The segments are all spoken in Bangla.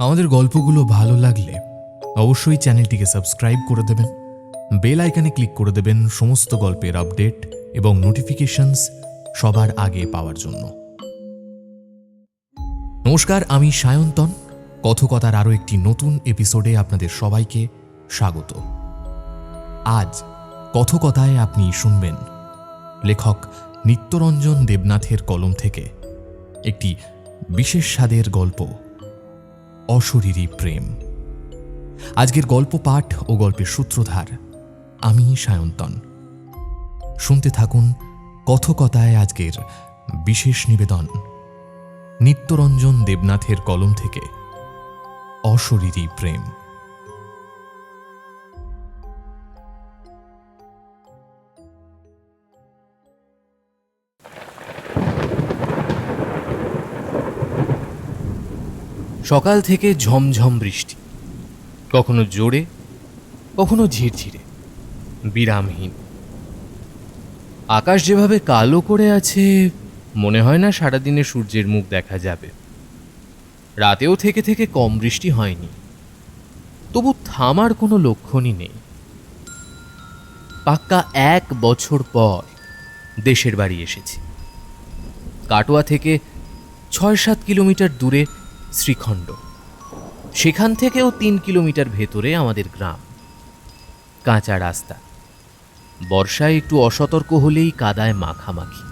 আমাদের গল্পগুলো ভালো লাগলে অবশ্যই চ্যানেলটিকে সাবস্ক্রাইব করে দেবেন, বেল আইকনে ক্লিক করে দেবেন সমস্ত গল্পের আপডেট এবং নোটিফিকেশনস সবার আগে পাওয়ার জন্য। নমস্কার, আমি সায়ন্তন। কথকতার আরও একটি নতুন এপিসোডে আপনাদের সবাইকে স্বাগত। আজ কথকতায় আপনি শুনবেন লেখক নিত্যরঞ্জন দেবনাথের কলম থেকে একটি বিশেষ স্বাদের গল্প। অশরীরী প্রেম। আজকের গল্প পাঠ ও গল্পের সূত্রধার, আমি সায়ন্তন। শুনতে থাকুন কথকতায় আজকের বিশেষ নিবেদন। নিত্যরঞ্জন দেবনাথের কলম থেকে অশরীরী প্রেম। সকাল থেকে ঝমঝম বৃষ্টি। কখনো জোরে, কখনো ঝিরঝিরে। বিরামহীন। আকাশ যেভাবে কালো করে আছে, মনে হয় না সারাদিনে সূর্যের মুখ দেখা যাবে। রাতেও থেকে থেকে কম বৃষ্টি হয়নি। তবু থামার কোনো লক্ষণই নেই। পাক্কা এক বছর পর দেশের বাড়ি এসেছি। কাটোয়া থেকে ছয় সাত কিলোমিটার দূরে শ্রীখণ্ড। সেখান থেকেও তিন কিলোমিটার ভেতরে আমাদের গ্রাম। কাঁচা রাস্তা। বর্ষায় একটু অসতর্ক হলেই কাদায় মাখামাখি।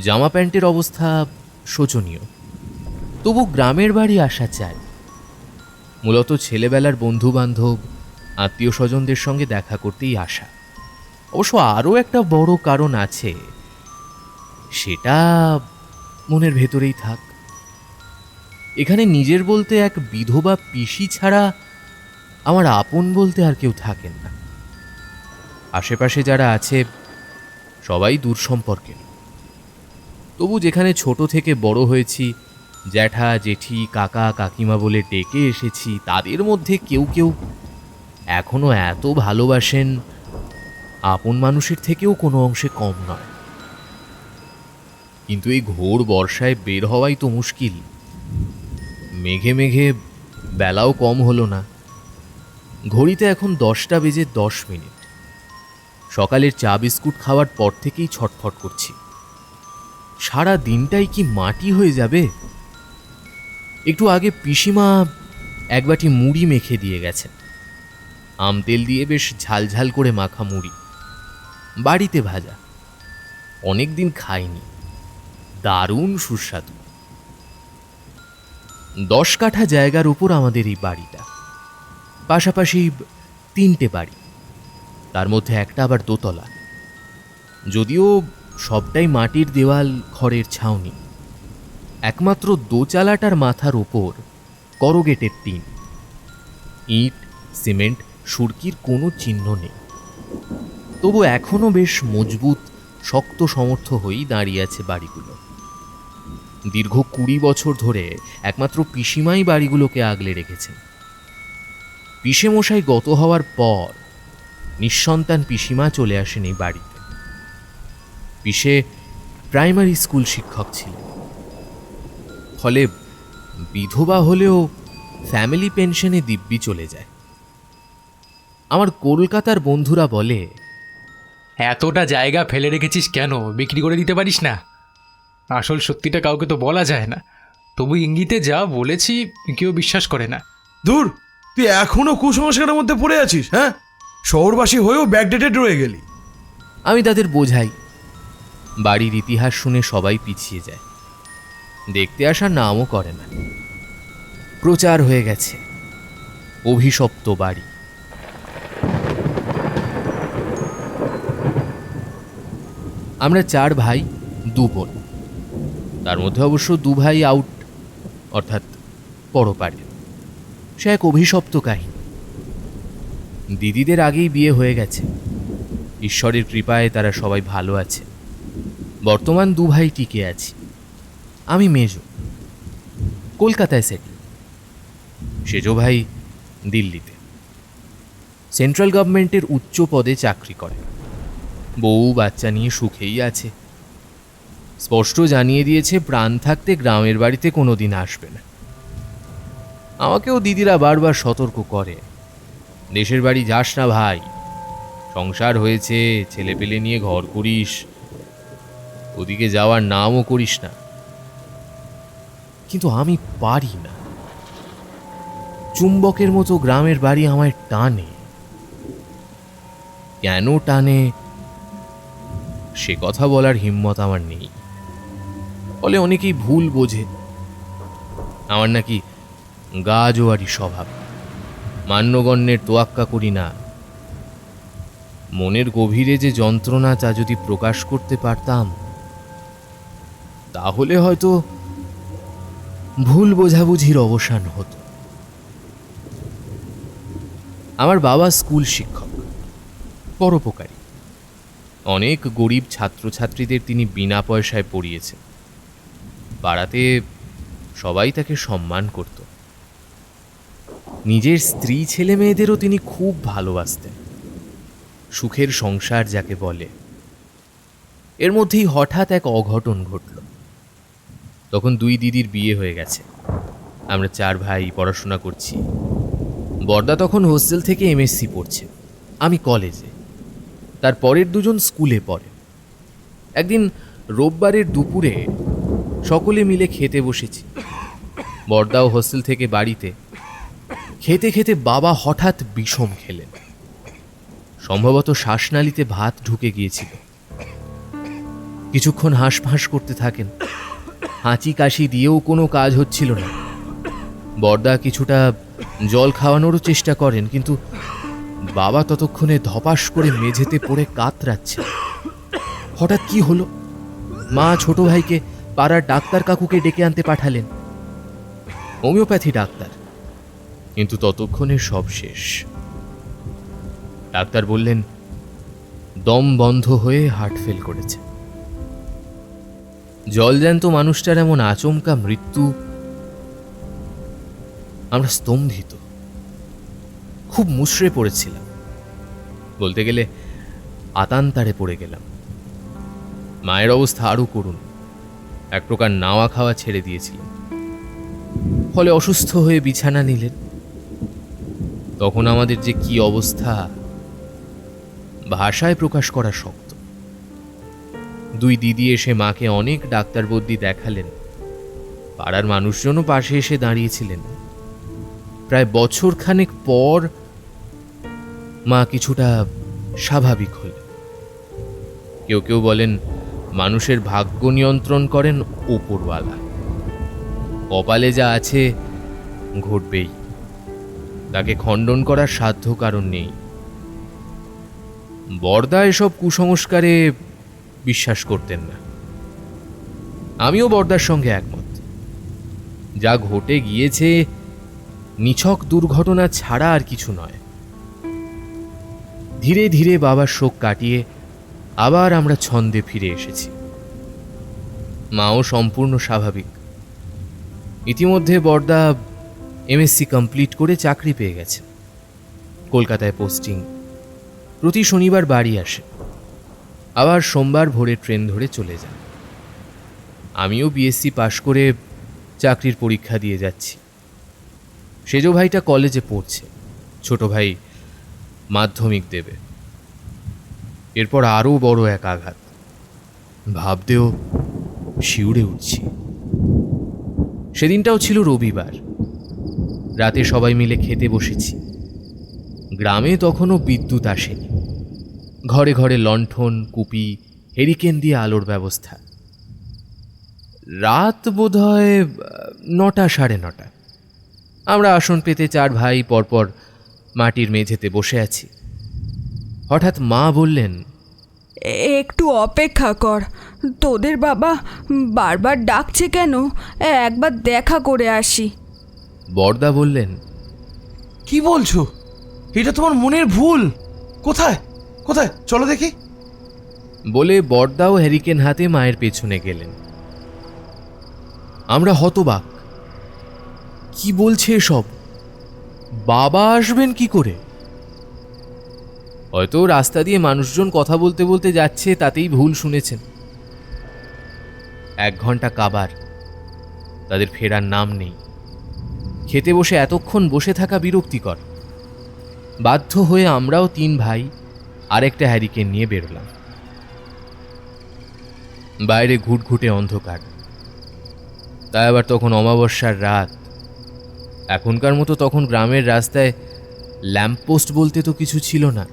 জামা প্যান্টের অবস্থা শোচনীয়। তবু গ্রামের বাড়ি আসা চাই। মূলত ছেলেবেলার বন্ধু বান্ধব আত্মীয় স্বজনদের সঙ্গে দেখা করতেই আসা। অবশ্য আরও একটা বড় কারণ আছে। সেটা মনের ভেতরেই থাক। এখানে নিজের বলতে এক বিধবা পিসি ছাড়া আমার আপন বলতে আর কেউ থাকেন না। আশেপাশে যারা আছে, সবাই দূর সম্পর্কের তবু যেখানে ছোট থেকে বড় হয়েছি, জ্যাঠা, জেঠি, কাকা, কাকিমা বলে ডেকে এসেছি, তাদের মধ্যে কেউ কেউ এখনও এত ভালোবাসেন, আপন মানুষের থেকেও কোনো অংশে কম নয়। কিন্তু এই ঘোর বর্ষায় বের হওয়াই তো মুশকিল। মেঘে মেঘে বেলাও কম হলো না। ঘড়িতে এখন দশটা বেজে দশ মিনিট। সকালের চা বিস্কুট খাওয়ার পর থেকেই ছটফট করছি। সারা দিনটাই কি মাটি হয়ে যাবে? একটু আগে পিসিমা এক বাটি মুড়ি মেখে দিয়ে গেছেন। আম তেল দিয়ে বেশ ঝালঝাল করে মাখা মুড়ি। বাড়িতে ভাজা। অনেক দিন খাইনি। দারুণ সুস্বাদু। দশ কাঠা জায়গার উপর আমাদের এই বাড়িটা। পাশাপাশি তিনটে বাড়ি। তার মধ্যে একটা আবার দোতলা। যদিও সবটাই মাটির দেওয়াল, খড়ের ছাউনি। একমাত্র দোচালাটার মাথার ওপর করগেটের টিন। ইট, সিমেন্ট, সুরকির কোনো চিহ্ন নেই। তবু এখনও বেশ মজবুত, শক্ত সমর্থ হয়েই দাঁড়িয়ে আছে বাড়িগুলো। দীর্ঘ কুড়ি বছর ধরে একমাত্র পিসিমাই বাড়িগুলোকে আগলে রেখেছেন পিসে মশাই গত হওয়ার পর নিঃসন্তান পিসিমা চলে আসেন এই বাড়িতে। পিসে প্রাইমারি স্কুল শিক্ষক ছিলেন। ফলে বিধবা হলেও ফ্যামিলি পেনশনে দিব্যি চলে যায়। আমার কলকাতার বন্ধুরা বলে, এতটা জায়গা ফেলে রেখেছিস কেন? বিক্রি করে দিতে পারিস না? আসল সত্যিটা কাউকে তো বলা যায় না। তবু ইঙ্গিতে যা বলেছি কেউ বিশ্বাস করে না। দূর তুই এখনও কুসংস্কারের মধ্যে পড়ে আছিস হ্যাঁ? শহরবাসী হয়েও ব্যাকডেটেড রয়ে গেলি। আমি তাদের বোঝাই। বাড়ির ইতিহাস শুনে সবাই পিছিয়ে যায়। দেখতে আসার নামও করে না। প্রচার হয়ে গেছে। অভিশপ্ত বাড়ি। আমরা চার ভাই দু বোন। তার মধ্যে অবশ্য দু ভাই আউট অর্থাৎ পরপারে সে এক অভিশপ্ত কাহিনী। দিদিদের আগেই বিয়ে হয়ে গেছে। ঈশ্বরের কৃপায় তারা সবাই ভালো আছে। বর্তমান দু ভাই টিকে আছি। আমি মেজ। কলকাতায় সেটেল সেজ ভাই দিল্লিতে। সেন্ট্রাল গভর্নমেন্টের উচ্চ পদে চাকরি করে। বউ, বাচ্চা নিয়ে সুখেই আছে। স্পষ্ট জানিয়ে দিয়েছে, প্রাণ থাকতে গ্রামের বাড়িতে কোনো দিন আসবে না। আমাকেও দিদিরা বারবার সতর্ক করে। দেশের বাড়ি যাস না ভাই। সংসার হয়েছে ছেলে পেলে নিয়ে ঘর করিস। ওদিকে যাওয়ার নামও করিস না। কিন্তু আমি পারি না। চুম্বকের মতো গ্রামের বাড়ি আমায় টানে। কেন টানে? সে কথা বলার হিম্মত আমার নেই। ফলে অনেকেই ভুল বোঝে। আমার নাকি গা জোয়ারি স্বভাব। মান্যগণ্যের তোয়াক্কা করি না। মনের গভীরে যে যন্ত্রণা তা যদি প্রকাশ করতে পারতাম, তাহলে হয়তো ভুল বোঝাবুঝির অবসান হতো। আমার বাবা স্কুল শিক্ষক, পরোপকারী। অনেক গরিব ছাত্রছাত্রীদের তিনি বিনা পয়সায় পড়িয়েছেন। পাড়াতে সবাই তাকে সম্মান করত। নিজের স্ত্রী ছেলে মেয়েদেরও তিনি খুব ভালোবাসতেন। সুখের সংসার যাকে বলে। এর মধ্যেই হঠাৎ এক অঘটন ঘটল। তখন দুই দিদির বিয়ে হয়ে গেছে। আমরা চার ভাই পড়াশোনা করছি। বর্দা তখন হোস্টেল থেকে এমএসসি পড়ছে। আমি কলেজে। তার পরের দুজন স্কুলে পড়ে। একদিন রোববারের দুপুরে সকলে মিলে খেতে বসেছি। বর্দাও হোস্টেল থেকে বাড়িতে। খেতে খেতে বাবা হঠাৎ বিষম খেলেন। সম্ভবত শ্বাসনালীতে ভাত ঢুকে গিয়েছিল। কিছুক্ষণ হাঁসফাঁস করতে থাকেন। হাঁচি কাশি দিয়েও কোনো কাজ হচ্ছিল না। বর্দা কিছুটা জল খাওয়ানোরও চেষ্টা করেন, কিন্তু বাবা ততক্ষণে ধপাস করে মেঝেতে পড়ে কাতরাচ্ছে। হঠাৎ কি হলো? মা ছোট ভাইকে পাড়ার ডাক্তার কাকুকে ডেকে আনতে পাঠালেন। Homeopathy doctor. কিন্তু ততক্ষণে সব শেষ। ডাক্তার বললেন, দম বন্ধ হয়ে হার্ট ফেল করেছে। জলজ্যান্ত মানুষটার এমন আচমকা মৃত্যু, আমরা স্তম্ভিত। খুব মুশড়ে পড়েছিলাম। বলতে গেলে আতান্তারে পড়ে গেলাম। মায়ের অবস্থা আরও করুন এক প্রকার নাওয়া খাওয়া ছেড়ে দিয়েছিলেন ফলে অসুস্থ হয়ে বিছানা নিলেন। তখন আমাদের যে কি অবস্থা, ভাষায় প্রকাশ করা শক্ত। দুই দিদি এসে মাকে অনেক ডাক্তার বদ্যি দেখালেন। পাড়ার মানুষজনও পাশে এসে দাঁড়িয়েছিলেন। প্রায় বছর খানেক পর মা কিছুটা স্বাভাবিক হল কেউ কেউ বলেন মানুষের ভাগ্য নিয়ন্ত্রণ করেন ওপরওয়ালা। কপালে যা আছে ঘটবেই। তাকে খণ্ডন করার সাধ্য কারণ নেই। বর্দা এসব কুসংস্কারে বিশ্বাস করতেন না। আমিও বর্দার সঙ্গে একমত। যা ঘটে গিয়েছে নিছক দুর্ঘটনা ছাড়া আর কিছু নয়। ধীরে ধীরে বাবার শোক কাটিয়ে আবার আমরা ছন্দে ফিরে এসেছি। মাও সম্পূর্ণ স্বাভাবিক। ইতিমধ্যে বর্দা এমএসসি কমপ্লিট করে চাকরি পেয়ে গেছে কলকাতায় পোস্টিং প্রতি শনিবার বাড়ি আসে। আবার সোমবার ভোরে ট্রেন ধরে চলে যান আমিও বিএসসি পাশ করে চাকরির পরীক্ষা দিয়ে যাচ্ছি। সেজ ভাইটা কলেজে পড়ছে। ছোট ভাই মাধ্যমিক দেবে। এরপর আরও বড় এক আঘাত। ভাবতেও শিউরে উঠছি। সেদিনটাও ছিল রবিবার। রাতে সবাই মিলে খেতে বসেছি। গ্রামে তখনও বিদ্যুৎ আসেনি। ঘরে ঘরে লণ্ঠন, কুপি হেরিকেন দিয়ে আলোর ব্যবস্থা। রাত বোধহয় নটা সাড়ে নটা। আমরা আসন পেতে চার ভাই পরপর মাটির মেঝেতে বসে আছি। হঠাৎ মা বললেন একটু অপেক্ষা কর। তোদের বাবা বারবার ডাকছে কেন? একবার দেখা করে আসি। বর্দা বললেন কি বলছো? এটা তোমার মনের ভুল। কোথায়? কোথায়? চলো দেখি। বলে বর্দাও হ্যারিকেন হাতে মায়ের পেছনে গেলেন। আমরা হতবাক। কি বলছে এসব? বাবা আসবেন কি করে? হয়তো রাস্তা দিয়ে মানুষজন কথা বলতে বলতে যাচ্ছে, তাতেই ভুল শুনেছেন। এক ঘণ্টা কাবার। তাদের ফেরার নাম নেই। খেতে বসে এতক্ষণ বসে থাকা বিরক্তিকর। বাধ্য হয়ে আমরাও তিন ভাই আরেকটা হ্যারিকেন নিয়ে বেরোলাম। বাইরে ঘুটঘুটে অন্ধকার। তাই আবার তখন অমাবস্যার রাত। এখনকার মতো তখন গ্রামের রাস্তায় ল্যাম্পপোস্ট বলতে তো কিছু ছিল না।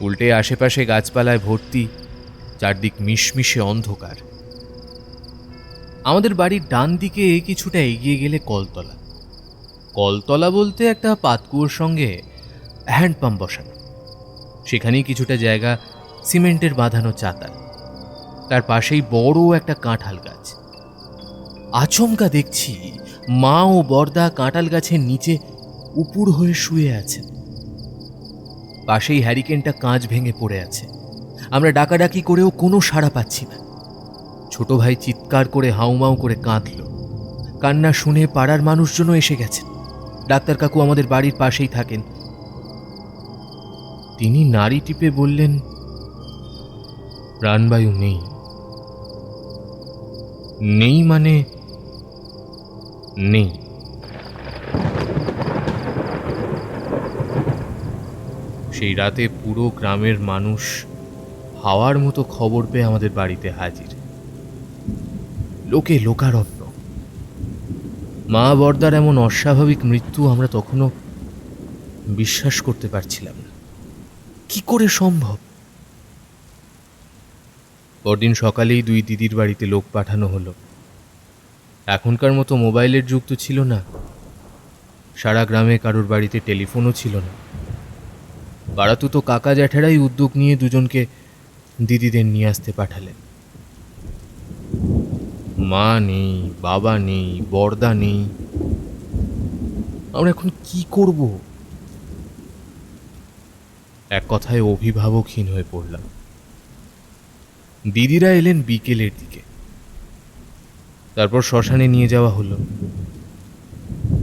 উল্টে আশেপাশে গাছপালায় ভর্তি, চারদিক মিশমিশে অন্ধকার। আমাদের বাড়ির ডান দিকে কিছুটা এগিয়ে গেলে কলতলা। কলতলা বলতে একটা পাতকুয়োর সঙ্গে হ্যান্ডপাম্প বসানো। সেখানেই কিছুটা জায়গা সিমেন্টের বাঁধানো চাতাল। তার পাশেই বড় একটা কাঁঠাল গাছ। আচমকা দেখছি মা ও বর্দা কাঁঠাল গাছের নিচে উপুর হয়ে শুয়ে আছেন। পাশেই হ্যারিকেনটা কাঁচ ভেঙে পড়ে আছে। আমরা ডাকাডাকি করেও কোনো সাড়া পাচ্ছি না। ছোট ভাই চিৎকার করে হাউমাউ করে কাঁদল। কান্না শুনে পাড়ার মানুষজনও এসে গেছেন। ডাক্তার কাকু আমাদের বাড়ির পাশেই থাকেন। তিনি নারী টিপে বললেন, প্রাণবায়ু নেই। নেই মানে? নেই। সেই রাতে পুরো গ্রামের মানুষ হাওয়ার মতো খবর পেয়ে আমাদের বাড়িতে হাজির। লোকে লোকারণ্য। মা বর্দার এমন অস্বাভাবিক মৃত্যু আমরা তখনও বিশ্বাস করতে পারছিলাম না। কি করে সম্ভব? পরদিন সকালেই দুই দিদির বাড়িতে লোক পাঠানো হলো। এখনকার মতো মোবাইলের যুগ তো ছিল না। সারা গ্রামে কারোর বাড়িতে টেলিফোনও ছিল না। পাড়াতু তো কাকা জ্যাঠারাই উদ্যোগ নিয়ে দুজনকে দিদিদের নিয়ে আসতে পাঠালেন। মা নেই, বাবা নেই বর্দা নেই। আমরা এখন কি করব? এক কথায় অভিভাবকহীন হয়ে পড়লাম। দিদিরা এলেন বিকেলের দিকে। তারপর শ্মশানে নিয়ে যাওয়া হলো।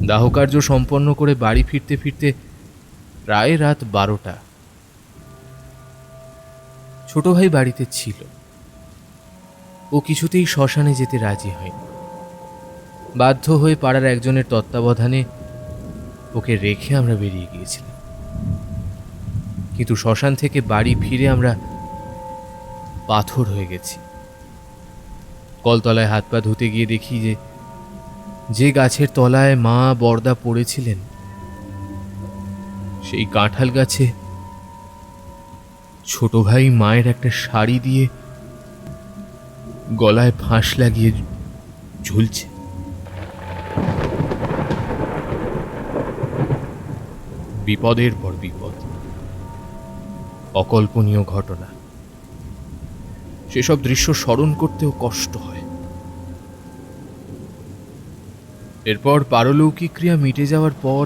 দাহকার্য সম্পন্ন করে বাড়ি ফিরতে ফিরতে প্রায় রাত বারোটা। ছোট ভাই বাড়িতে ছিল। ও কিছুতেই শ্মশানে যেতে রাজি হয়নি। বাধ্য হয়ে পাড়ার একজনের তত্ত্বাবধানে ওকে রেখে আমরা বেরিয়ে গিয়েছিলাম। কিন্তু শ্মশান থেকে বাড়ি ফিরে আমরা পাথর হয়ে গেছি। কলতলায় হাত পা ধুতে গিয়ে দেখি যে যে গাছের তলায় মা বর্দা পড়েছিলেন সেই কাঁঠাল গাছে ছোট ভাই মায়ের একটা শাড়ি দিয়ে গলায় ফাঁস লাগিয়ে ঝুলছে। বিপদের পর বিপদ, অকল্পনীয় ঘটনা। সেসব দৃশ্য স্মরণ করতেও কষ্ট হয়। এরপর পারলৌকিক ক্রিয়া মিটে যাওয়ার পর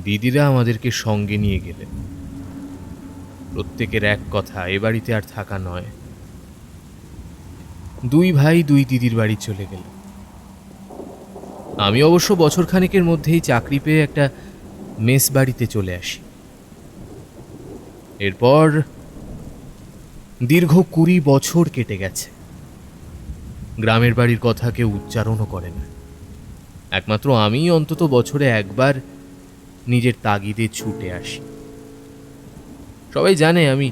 দিদিরা আমাদেরকে সঙ্গে নিয়ে গেলেন প্রত্যেকের এক কথা, এ বাড়িতে আর থাকা নয়। দুই ভাই দুই দিদির বাড়ি চলে গেল। আমি অবশ্য বছর খানেকের মধ্যেই চাকরি পেয়ে একটা মেস বাড়িতে চলে আসি। এরপর দীর্ঘ কুড়ি বছর কেটে গেছে। গ্রামের বাড়ির কথা কেউ উচ্চারণও করে না। একমাত্র আমি অন্তত বছরে একবার নিজের তাগিদে ছুটে আসি। সবাই জানে আমি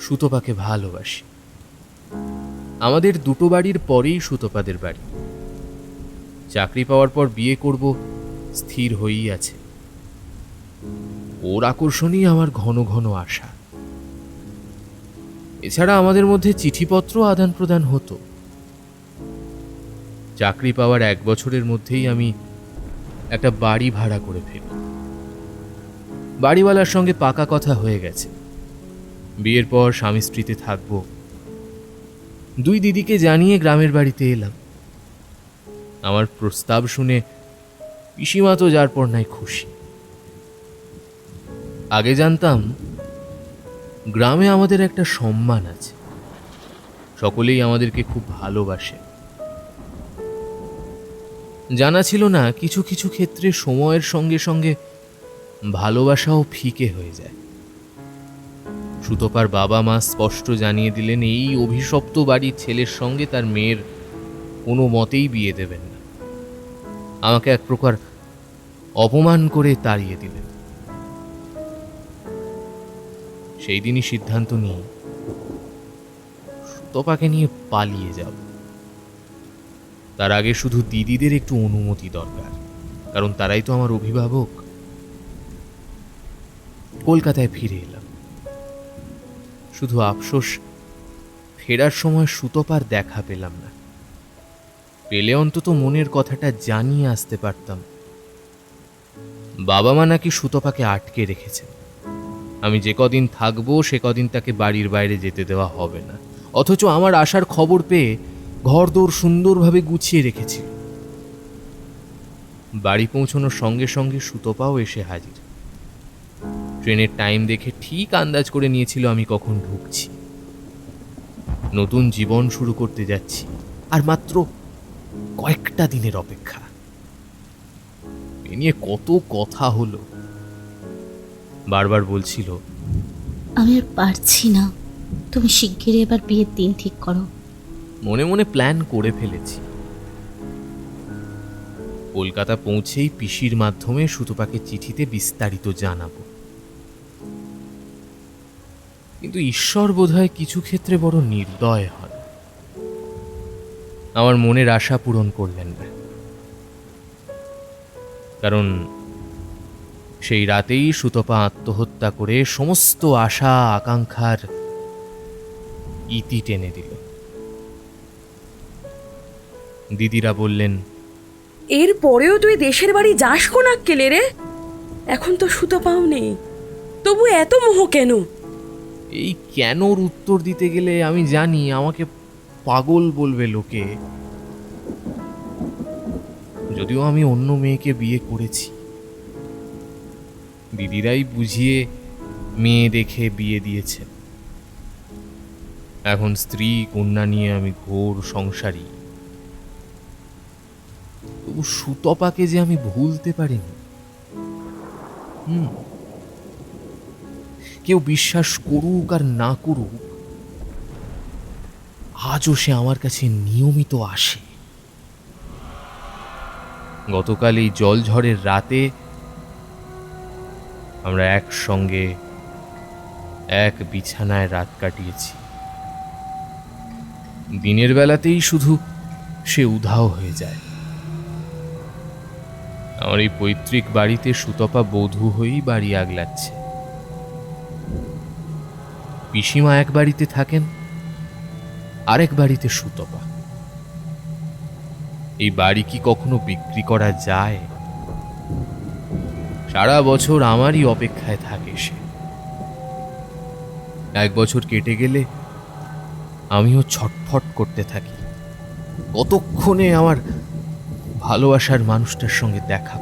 সুতপাকে ভালোবাসি। আমাদের দুটো বাড়ির পরেই সুতপাদের বাড়ি। চাকরি পাওয়ার পর বিয়ে করব, স্থির হয়েই আছে। ওর আকর্ষণই আমার ঘন ঘন আশা। এছাড়া আমাদের মধ্যে চিঠিপত্র আদান প্রদান হতো। চাকরি পাওয়ার এক বছরের মধ্যেই আমি একটা বাড়ি ভাড়া করে ফেলি বাড়িওয়ালার সঙ্গে পাকা কথা হয়ে গেছে। বিয়ের পর স্বামী স্ত্রীতে থাকব। দুই দিদিকে জানিয়ে গ্রামের বাড়িতে এলাম। আমার প্রস্তাব শুনে পিসিমা তো যার পর নাই খুশি। আগে জানতাম, গ্রামে আমাদের একটা সম্মান আছে। সকলেই আমাদেরকে খুব ভালোবাসে। জানা ছিল না, কিছু কিছু ক্ষেত্রে সময়ের সঙ্গে সঙ্গে ভালোবাসাও ফিকে হয়ে যায়। সুতপার বাবা মা স্পষ্ট জানিয়ে দিলেন, এই অভিশপ্ত বাড়ির ছেলের সঙ্গে তার মেয়ের কোনো মতেই বিয়ে দেবেন না। আমাকে এক প্রকার অপমান করে তাড়িয়ে দিলেন। সেই দিনই সিদ্ধান্ত নিয়ে সুতপাকে নিয়ে পালিয়ে যাব। তার আগে শুধু দিদিদের একটু অনুমতি দরকার, কারণ তারাই তো আমার অভিভাবক। কলকাতায় ফিরে এলাম। শুধু আফসোস, ফেরার সময় সুতপার দেখা পেলাম না। পেলে অন্তত মনের কথাটা জানিয়ে আসতে পারতাম। বাবা মা নাকি সুতপাকে আটকে রেখেছেন আমি যে কদিন থাকব, সে কদিন তাকে বাড়ির বাইরে যেতে দেওয়া হবে না। অথচ আমার আসার খবর পেয়ে ঘরদোর সুন্দরভাবে গুছিয়ে রেখেছিল বাড়ি পৌঁছানোর সঙ্গে সঙ্গে সুতপাও এসে হাজির। ট্রেনের টাইম দেখে ঠিক আন্দাজ করে নিয়েছিল আমি কখন ঢুকছি। নতুন জীবন শুরু করতে যাচ্ছি আর মাত্র কয়েকটা দিনের অপেক্ষা। এ নিয়ে কত কথা হলো। বারবার বলছিল আমি আর পারছি না। তুমি শিগগিরই এবার বিয়ের দিন ঠিক করো। মনে মনে প্ল্যান করে ফেলেছি। কলকাতা পৌঁছেই পিসির মাধ্যমে সুতপাকে চিঠিতে বিস্তারিত জানাব। কিন্তু ঈশ্বর বোধহয় কিছু ক্ষেত্রে বড় নির্দয় হন। আমার মনের আশা পূরণ করলেন না। কারণ সেই রাতেই সুতপা আত্মহত্যা করে সমস্ত আশা, আকাঙ্ক্ষার ইতি টেনে দিল। দিদিরা বললেন, এর পরেও তুই দেশের বাড়ি যাস কোন রে? এখন তো সুতপাও নেই। তবু এত মোহ কেন? এই কেনর উত্তর দিতে গেলে আমি জানি, আমাকে পাগল বলবে লোকে। যদিও আমি অন্য মেয়েকে বিয়ে করেছি। দিদিরাই বুঝিয়ে মেয়ে দেখে বিয়ে দিয়েছে। এখন স্ত্রী, কন্যা নিয়ে আমি ঘোর সংসারী। তবু সুতপাকে যে আমি ভুলতে পারিনি। হুম। কেউ বিশ্বাস করুক আর না করুক, আজও সে আমার কাছে নিয়মিত আসে। গতকাল এই জলঝড়ের রাতে আমরা একসঙ্গে এক বিছানায় রাত কাটিয়েছি। দিনের বেলাতেই শুধু সে উধাও হয়ে যায়। আমার এই পৈতৃক বাড়িতে সুতপা বধূ হয়েই বাড়ি আগলাচ্ছে। পিসিমা এক বাড়িতে থাকেন, আরেক বাড়িতে সুতপা। এই বাড়ি কি কখনো বিক্রি করা যায়? সারা বছর আমারই অপেক্ষায় থাকে সে। এক বছর কেটে গেলে আমিও ছটফট করতে থাকি। কতক্ষণে আমার ভালোবাসার মানুষটার সঙ্গে দেখা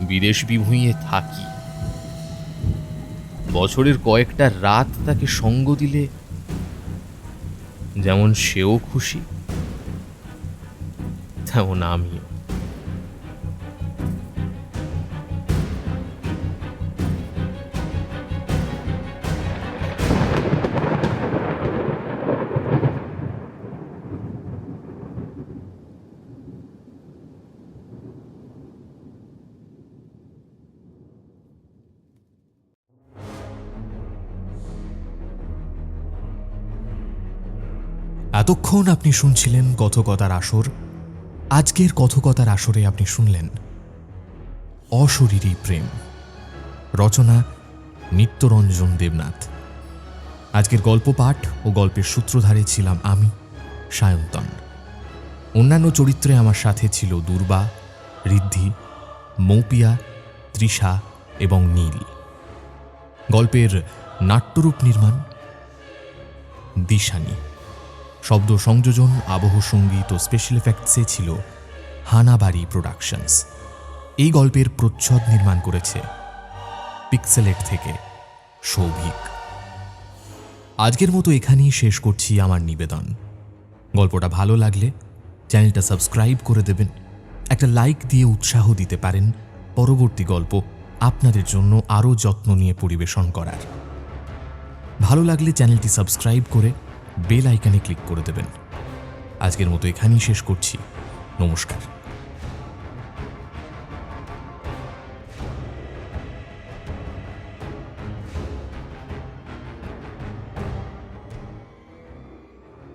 বিদেশ বিভুঁইয়ে থাকি। বছরের কয়েকটা রাত তাকে সঙ্গ দিলে যেমন সেও খুশি তেমন আমিও। এতক্ষণ আপনি শুনছিলেন কথকতার আসর। আজকের কথকতার আসরে আপনি শুনলেন অশরীরী প্রেম। রচনা নিত্যরঞ্জন দেবনাথ। আজকের গল্প পাঠ ও গল্পের সূত্রধারে ছিলাম আমি, সায়ন্তন। অন্যান্য চরিত্রে আমার সাথে ছিল দুর্বা, ঋদ্ধি, মৌপিয়া, তৃষা এবং নীল। গল্পের নাট্যরূপ নির্মাণ দিশানি। শব্দ সংযোজন, আবহ সংগীত ও স্পেশাল এফেক্টসে ছিল হানাবাড়ি প্রোডাকশনস এই গল্পের প্রচ্ছদ নির্মাণ করেছে পিক্সেলেট থেকে সৌভিক। আজকের মতো এখানেই শেষ করছি আমার নিবেদন। গল্পটা ভালো লাগলে চ্যানেলটা সাবস্ক্রাইব করে দেবেন। একটা লাইক দিয়ে উৎসাহ দিতে পারেন পরবর্তী গল্প আপনাদের জন্য আরও যত্ন নিয়ে পরিবেশন করার। ভালো লাগলে চ্যানেলটি সাবস্ক্রাইব করে বেল আইকনে ক্লিক করে দেবেন। আজকের মতো এখানেই শেষ করছি। নমস্কার।